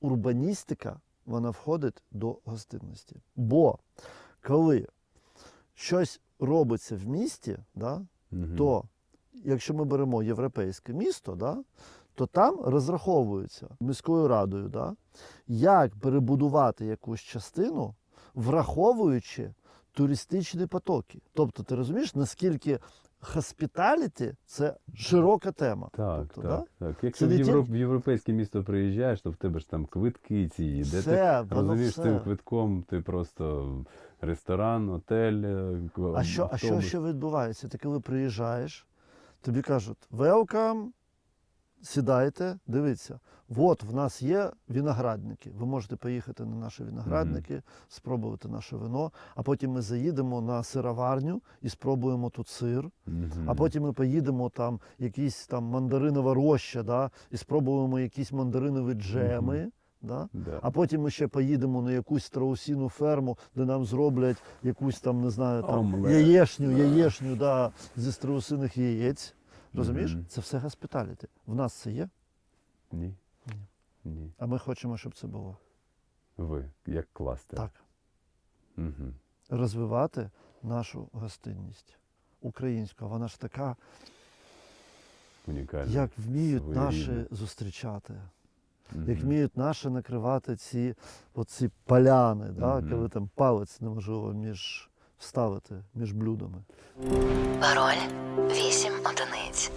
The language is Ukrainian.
урбаністика вона входить до гостинності. Бо коли щось робиться в місті, да, угу. то якщо ми беремо європейське місто, да, то там розраховується міською радою, да, як перебудувати якусь частину, враховуючи туристичні потоки. Тобто, ти розумієш, наскільки хоспіталіті це широка тема. Так, тобто, так, так. Якщо Це в, Європ... в європейське місто приїжджаєш, то в тебе ж там квитки ці є. Де Все, ти розумієш все. цим квитком, ти просто ресторан, отель, е, А що, а що ще відбувається? Ти коли приїжджаєш, тобі кажуть welcome, сідайте, дивіться. От в нас є виноградники. Ви можете поїхати на наші виноградники, спробувати наше вино, а потім ми заїдемо на сироварню і спробуємо тут сир. Мгм. А потім ми поїдемо там якісь там мандаринова роща, да, і спробуємо якісь мандаринові джеми. Да? Да. А потім ми ще поїдемо на якусь страусіну ферму, де нам зроблять якусь там, не знаю, там Омлет. яєшню, яєшню да, зі страусиних яєць. Розумієш? Мгм. Це все госпіталіті. В нас це є, Ні. Ні. Ні. а ми хочемо, щоб це було. Ви, як кластер. Так. Угу. Розвивати нашу гостинність. Українську, вона ж така, Унікально. як вміють своєрідна. наші зустрічати. Мгм. як вміють наші накривати ці, оці поляни, да, Мгм. коли там палець неможливо між вставити між блюдами. Пароль Вісім одиниць.